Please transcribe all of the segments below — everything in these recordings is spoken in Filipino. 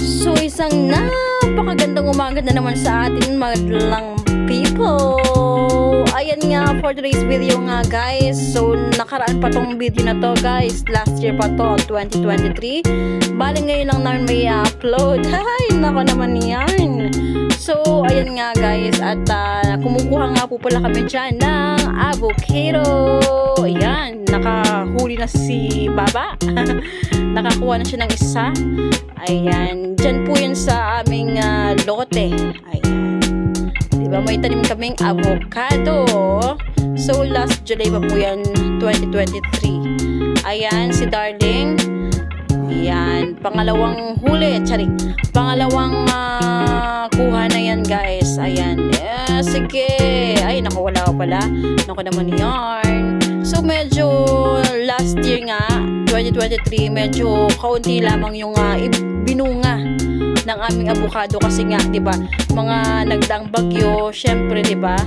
So isang napakagandang umaga na naman sa atin madlang people. Ayan nga for today's video nga guys. So nakaraan pa tong video na to guys. Last year pa to, 2023. Bali ngayon lang namin may upload. Hay, nako naman yan. So, ayan nga guys, at ah, kumukuha nga po pala kami dyan ng avocado. Ayan, na si Baba. Nakakuha na siya ng isa. Ayan, dyan po yun sa aming ah, lote. Ayan. Diba, may tanim kaming avocado. So, last July pa po yan, 2023. Ayan, si Darling. Ayan, pangalawang huli, tsari. Pangalawang ah, kuha na yan, guys. Ayan. Eh, sige. Ay, naku, wala ko pala. Naku naman yarn. So, medyo last year nga, 2023, medyo kaunti lamang yung ib- binunga ng aming avocado kasi nga, 'di ba? Mga nagdaang bagyo, syempre, 'di ba?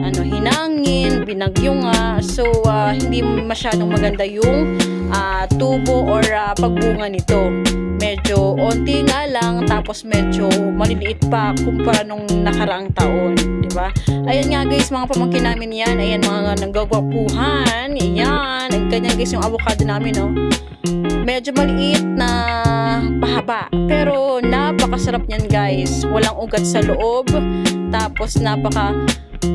Ano, hinangin, binagyo nga. So, ah, hindi masyadong maganda yung ah, tubo or ah, pagbunga nito. Medyo onti nga lang tapos medyo maliliit pa kumpara nung nakaraang taon, 'di ba? Ayan nga guys, mga pamangkin namin 'yan. Ayan mga nanggagwapuhan. Ayan, ang ganyan guys yung avocado namin, no. Medyo maliit na pahaba. Pero napakasarap niyan guys. Walang ugat sa loob. Tapos napaka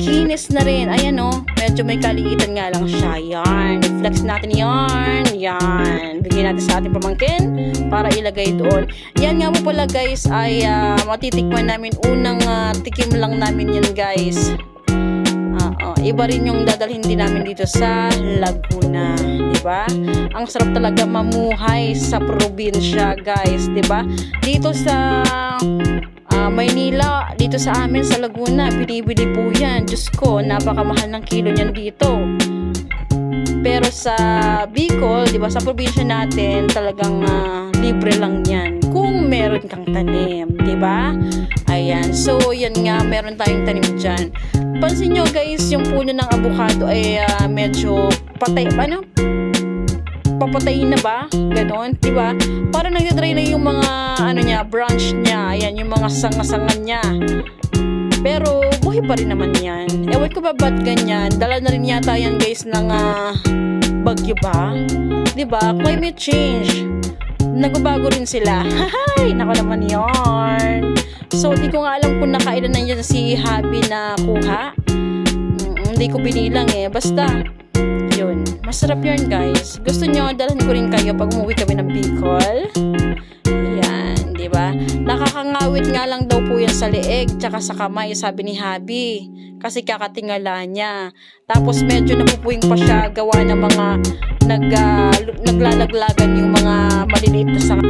kinis na rin. Ayan o. medyo may kaliitan nga lang siya. Yan. I-flex natin yarn. Yan. Bigyan natin sa ating pamangkin para ilagay doon. Yan nga po pala guys ay ah, matitikman namin. Unang ah, tikim lang namin yan guys. Oh, iba rin yung dadalhin din namin dito sa Laguna, 'di ba? Ang sarap talaga mamuhay sa probinsya, guys, 'di ba? Dito sa dito sa amin sa Laguna, binibili po 'yan. Diyos ko, napakamahal ng kilo niyan dito. Pero sa Bicol, 'di ba, sa probinsya natin, talagang ah, libre lang 'yan kung meron kang tanim, 'di ba? Ayan. So, yan nga, meron tayong tanim diyan. Pansin nyo guys, yung puno ng avocado ay ah, medyo patay, ano? Papatayin na ba? Ganon, di ba? Parang nagdadry na yung mga, ano niya, branch niya. Ayan, yung mga sanga-sanga niya. Pero, buhay pa rin naman yan. Ewan ko ba ba't ganyan? Dala na rin yata yan guys ng ah, bagyo ba? Di ba? Climate change. Nagbabago rin sila. Hay, nako naman yarn. So, di ko nga alam kung nakailan na yan si Happy na kuha. Mm, hindi ko binilang eh. Basta. Masarap yun, guys. Gusto nyo, dalhin ko rin kayo pag umuwi kami ng Bicol. Yan, di ba? Nakakangawit nga lang daw po yan sa leeg, tsaka sa kamay, sabi ni Habi. Kasi kakatingala niya. Tapos medyo napupuwing pa siya gawa ng mga nag, ah, naglalaglagan yung mga maliliit na sa